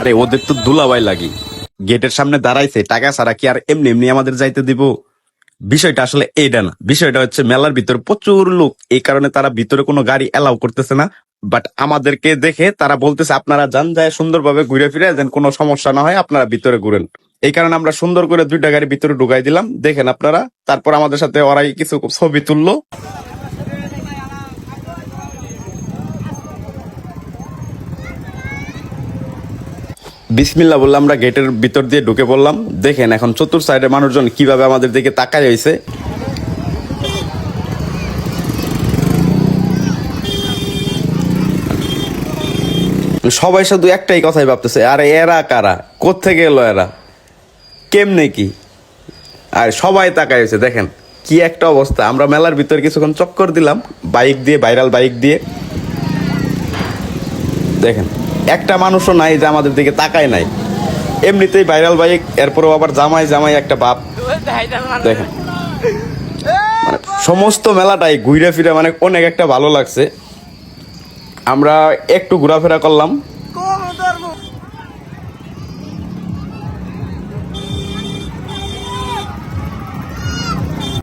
আরে, ওদের তো দুলাবাই লাগি। গেটের সামনে দাঁড়াইছে, টাকা ছাড়া কি আর এমনি এমনি আমাদের যাইতে দিব? বিষয়টা আসলে এইটা না। বিষয়টা হচ্ছে, মেলার ভিতরে প্রচুর লোক। এই কারণে তারা ভিতরে কোনো গাড়ি এলাও করতেছে না। বাট আমাদেরকে দেখে তারা বলতেছে, আপনারা যান, যায় সুন্দরভাবে ঘুরে ফিরে, যেন কোনো সমস্যা না হয়, আপনারা ভিতরে ঘুরেন। এই কারণে আমরা সুন্দর করে দুইটা গাড়ি ভিতরে ঢুকাই দিলাম। দেখেন আপনারা, তারপর আমাদের সাথে ওরাই কিছু ছবি তুললো। বিসমিল্লা বললাম, আমরা গেটের ভিতর দিয়ে ঢুকে পড়লাম। দেখেন এখন চতুর সাইডের মানুষজন কীভাবে আমাদের দিকে তাকায় হয়েছে সবাই শুধু একটাই কথাই ভাবতেছে, আরে এরা কারা? কোথেকে এলো এরা? কেমনে কি? আর সবাই তাকায় হয়েছে দেখেন কি একটা অবস্থা। আমরা মেলার ভিতর কিছুক্ষণ চক্কর দিলাম, বাইক দিয়ে, ভাইরাল বাইক দিয়ে। দেখেন। একটা মানুষও নাই যে আমাদের দিকে তাকায় নাই। এমনিতেই ভাইরাল বাইক এরপরও আবার জামাই জামাই একটা বাপ। দেখেন। মানে সমস্ত মেলাটাই ঘুরে ফিরে মানে অনেক একটা ভালো লাগছে। আমরা একটু ঘোরাফেরা করলাম।